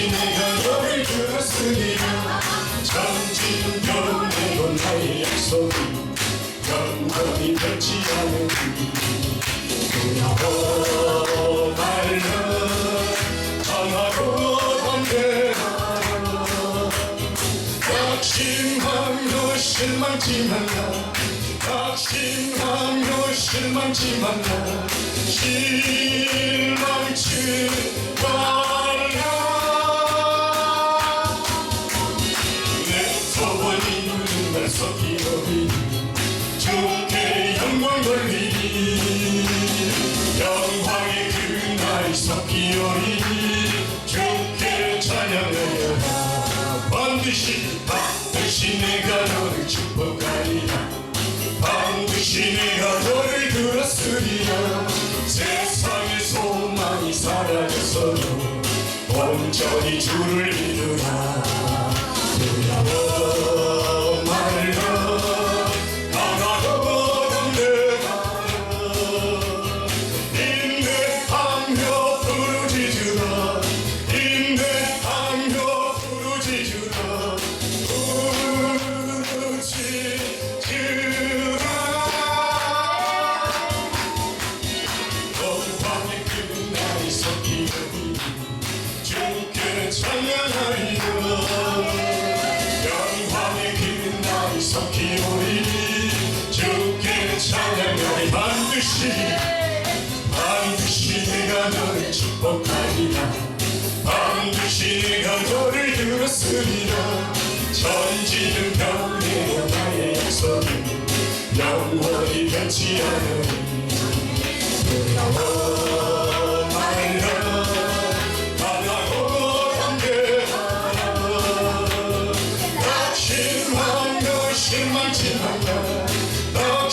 당신의가 너를 주었으리라 정진연의 건 나의 약속이 영원히 변치 않은 돌아오 밝은 강하고 담대하라 낙심함도 실망지 말라 낙심함도 실망지 말라 영광의 그날 섞이오니 주께 찬양하여라 반드시 반드시 내가 너를 축복하리라. 반드시 내가 너를 들었으리라. 세상의 소망이 사라졌어도 온전히 주를 믿으라 그날이 섞이오리 주께 찬양하리 반드시 반드시 내가 너를 축복하리라. 반드시 내가 너를 들었으리라. 천지는 변해요 나의 약속이 영원히 변치 않으리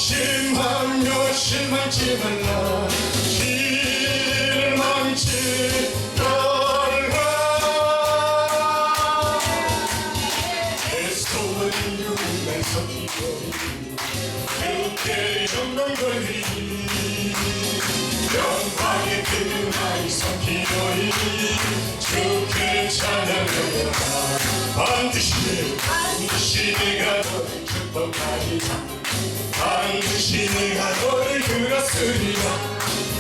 낙심하며 실망치 말라 실망치 말라 내 소원이 누군가 섞이고 그때 영광 걸리니 영광의 그날이 섞이오니 주께 찬양하여라. 반드시 반드시 내가 너를 축복하리라 반드시 내가 너를 들었으리라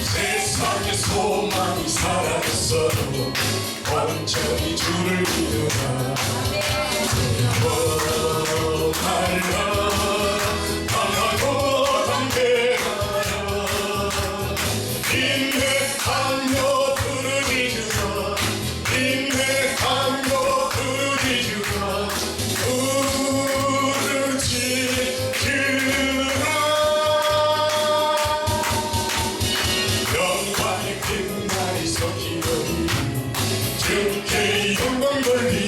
세상의 소망이 사라졌어도 온전히 주를 믿으라 주께 영광 돌리